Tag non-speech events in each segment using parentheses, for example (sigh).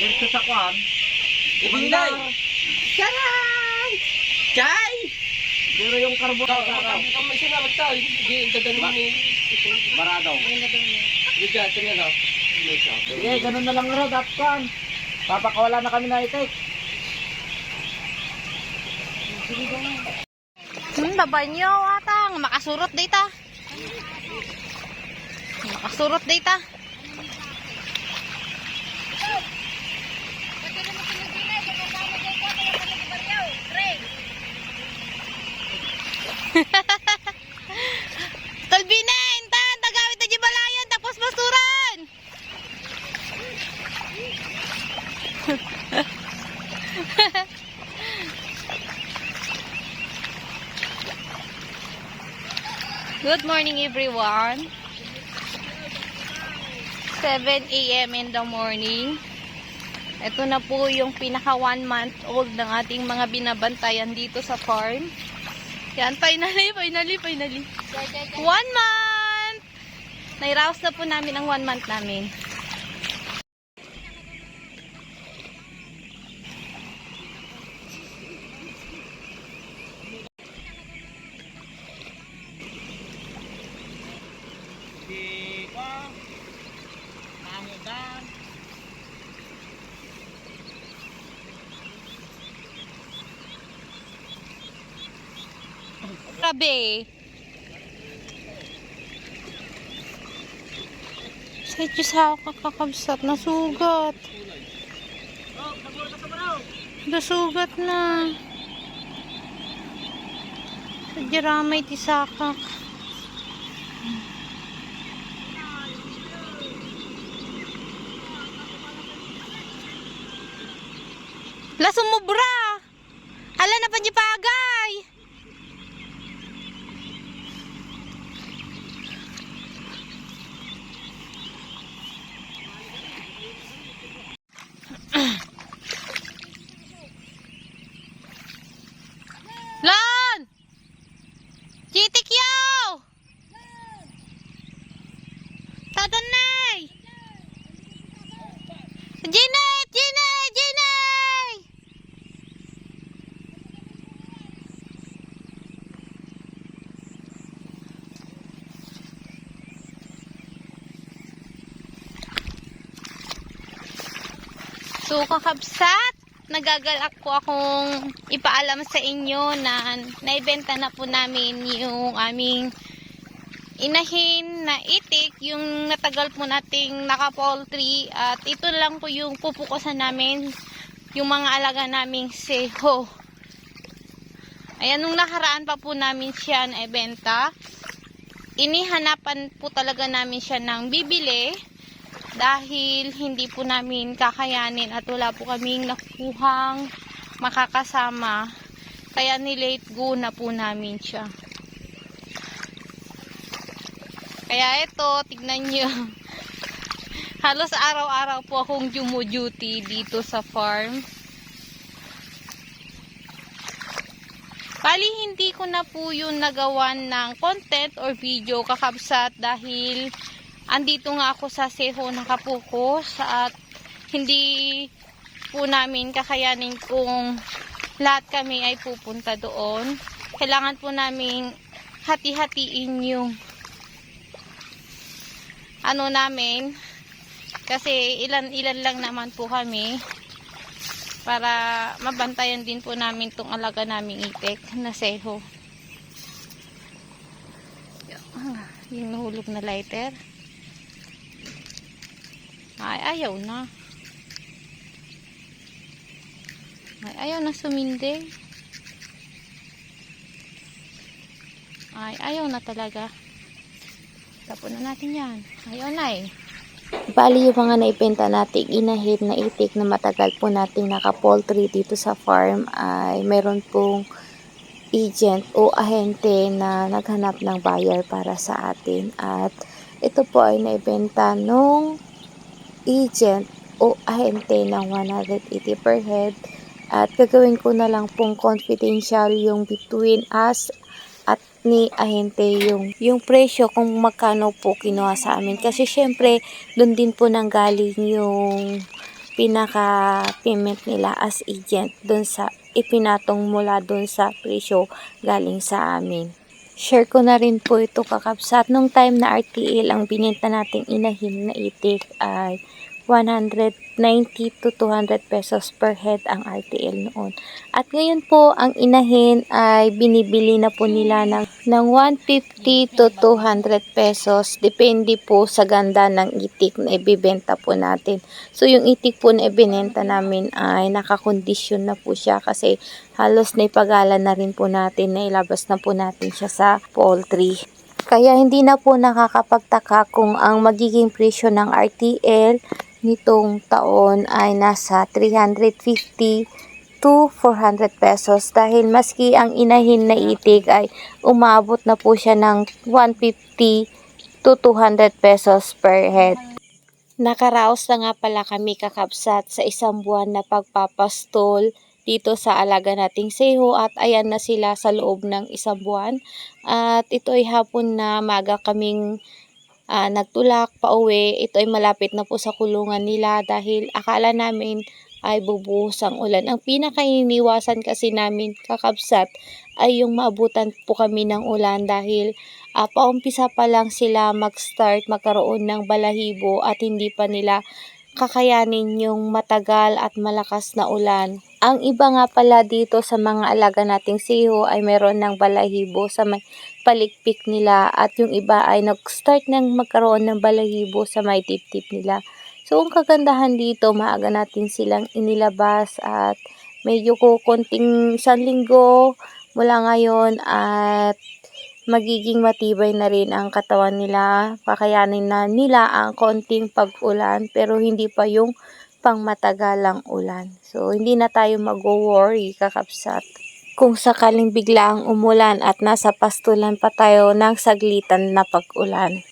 Dito sa kwan. Ibinday! Charay! Chay! Pero yung karbo Ikaw, ikaw, ikaw may sinawag tao. Hindi, dadalhin mo ni... Baradaw. Hindi dyan, tingnan isa. Sige, ganun na lang raw, dapat kwan. Papakawala na kami na itik. Hmm, babanyo atang. Makasurot data. Makasurot data. (laughs) Talbinen, tan, tagawit na balayan tapos basuran. (laughs) Good morning everyone. 7 a.m. in the morning. Ito na po yung pinaka one month old ng ating mga binabantayan dito sa farm. Yan, finally, finally, finally. One month! Nairaos na po namin ang one month namin. Si kwan. Mangudan. Grabe. Sa Diyos ako kakakabsat na sugat. Nasugat na. Sa Diyaramay tisakak. La sumubra. So, kakabsat, nagagalak po akong ipaalam sa inyo na naibenta na po namin yung aming inahin na itik, yung natagal po nating naka-poultry at ito lang po yung pupukusan namin yung mga alaga naming seho. Ayan, nung nakaraan pa po namin siya na ibenta, inihanapan po talaga namin siya ng bibili dahil hindi po namin kakayanin at wala po kaming nakuhang makakasama. Kaya nilate go na po namin siya. Kaya ito tignan nyo (laughs) halos araw-araw po akong duty dito sa farm. Bali, hindi ko na po yun nagawan ng content or video kakabsat dahil andito nga ako sa Seho nakapokus at hindi po namin kakayanin kung lahat kami ay pupunta doon. Kailangan po namin hati-hatiin yung ano namin kasi ilan-ilan lang naman po kami para mabantayan din po namin tong alaga naming itik na Seho. Yung nahulog na lighter. Ay, ayaw na. Ay, ayaw na sumindi. Ay, ayaw na talaga. Tapon na natin yan. Ayaw na eh. Bali yung mga naipenta nating inahid na itik na matagal po nating naka-poultry dito sa farm ay meron pong agent o ahente na naghanap ng buyer para sa atin at ito po ay naibenta nung agent o ahente ng 180 per head at gagawin ko na lang pong confidential yung between us at ni ahente yung yung presyo kung magkano po kinuha sa amin kasi syempre doon din po nanggaling yung pinaka-payment nila as agent dun sa ipinatong mula dun sa presyo galing sa amin. Share ko na rin po ito kakapsat. Nung time na RTL, ang binenta nating inahin na itik ay 190 to 200 pesos per head ang RTL noon. At ngayon po, ang inahin ay binibili na po nila ng, ng 150 to 200 pesos. Depende po sa ganda ng itik na ibibenta po natin. So, yung itik po na ibinenta namin ay nakakondisyon na po siya kasi halos na ipagalan na rin po natin na ilabas na po natin siya sa poultry. Kaya hindi na po nakakapagtaka kung ang magiging presyo ng RTL nitong taon ay nasa 350 to 400 pesos dahil maski ang inahin na itik ay umabot na po siya ng 150 to 200 pesos per head. Nakaraos na nga pala kami kakapsat sa isang buwan na pagpapastol dito sa alaga nating seho at ayan na sila sa loob ng isang buwan. At ito ay hapon na maga kaming ah, nagtulak pauwi. Ito ay malapit na po sa kulungan nila dahil akala namin ay bubuhos ang ulan. Ang pinakainiwasan kasi namin kakapsat ay yung maabutan po kami ng ulan dahil ah, paumpisa pa lang sila mag-start magkaroon ng balahibo at hindi pa nila kakayanin yung matagal at malakas na ulan. Ang iba nga pala dito sa mga alaga nating siho ay meron ng balahibo sa may palikpik nila at yung iba ay nag-start ng magkaroon ng balahibo sa may tip-tip nila. So, ang kagandahan dito, maaga natin silang inilabas at medyo ko konting isang linggo mula ngayon at magiging matibay na rin ang katawan nila. Kakayanin na nila ang konting pag-ulan pero hindi pa yung pangmatagalang ulan. So, hindi na tayo mag-worry kakapsat. Kung sakaling biglaang umulan at nasa pastulan pa tayo ng saglitan na pag-ulan.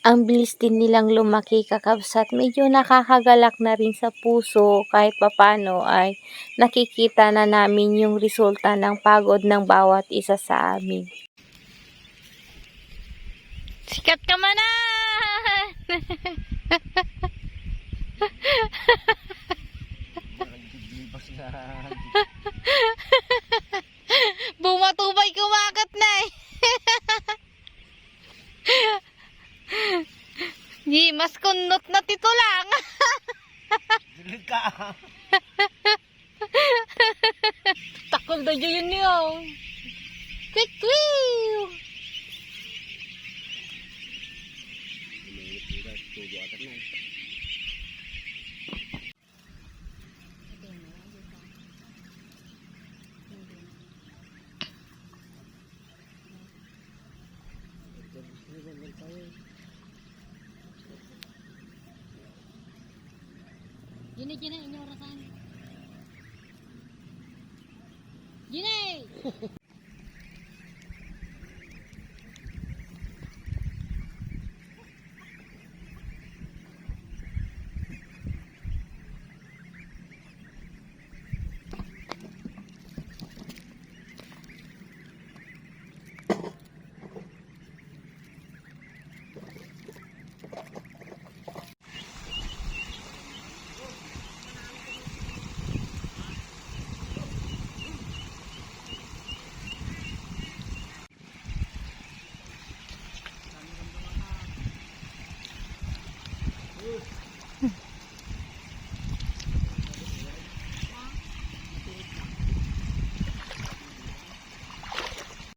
Ang bilis din nilang lumaki kakabsat. Medyo nakakagalak na rin sa puso kahit papano ay nakikita na namin yung resulta ng pagod ng bawat isa sa amin. Sikat ka man na! Naglibas na. Bumatubay kumakat na eh. Di, mas kunot na tito lang. Dilig ka. Takol daw yun niyo. Quick, quick! Gini, gini, inyo orasan. Gini! (laughs)